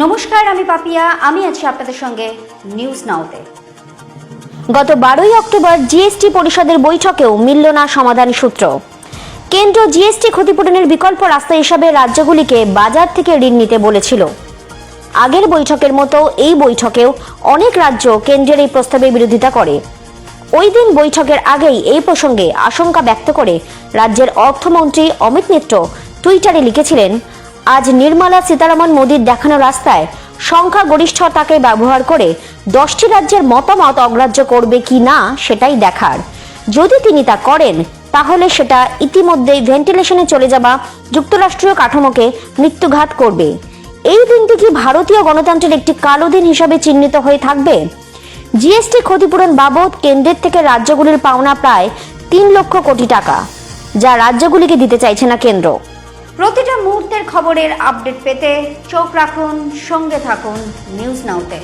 নমস্কার, আমি পাপিয়া। আমি আছি আপনাদের সঙ্গে নিউজ নাওতে গত বারোই অক্টোবর জিএসটি পরিষদের বৈঠকেও মিলল না সমাধান সূত্র। কেন্দ্র জিএসটি ক্ষতিপূরণের বিকল্প রাস্তা হিসাবে রাজ্যগুলিকে বাজার থেকে ঋণ নিতে বলেছিল। আগের বৈঠকের মতো এই বৈঠকেও অনেক রাজ্য কেন্দ্রের এই প্রস্তাবে বিরোধিতা করে। ওই দিন বৈঠকের আগেই এই প্রসঙ্গে আশঙ্কা ব্যক্ত করে রাজ্যের অর্থমন্ত্রী অমিত মিত্র টুইটারে লিখেছিলেন আজ নির্মলা সীতারামন মোদীর দেখানো রাস্তায় সংখ্যাগরিষ্ঠতাকে ব্যবহার করে দশটি রাজ্যের মতামত অগ্রাহ্য করবে কি না সেটাই দেখার। যদি তিনি তা করেন, তাহলে সেটা ইতিমধ্যেই ভেন্টিলেশনে চলে যাওয়া যুক্তরাষ্ট্রীয় কাঠামোকে মৃত্যুঘাত করবে। এই দিনটি কি ভারতীয় গণতন্ত্রের একটি কালো দিন হিসাবে চিহ্নিত হয়ে থাকবে? জিএসটি ক্ষতিপূরণ বাবদ কেন্দ্রের থেকে রাজ্যগুলির পাওনা প্রায় তিন লক্ষ কোটি টাকা, যা রাজ্যগুলিকে দিতে চাইছে না কেন্দ্র। প্রতিটা মুহূর্তের খবরের আপডেট পেতে চোখ রাখুন সঙ্গে থাকুন নিউজ নাওতে।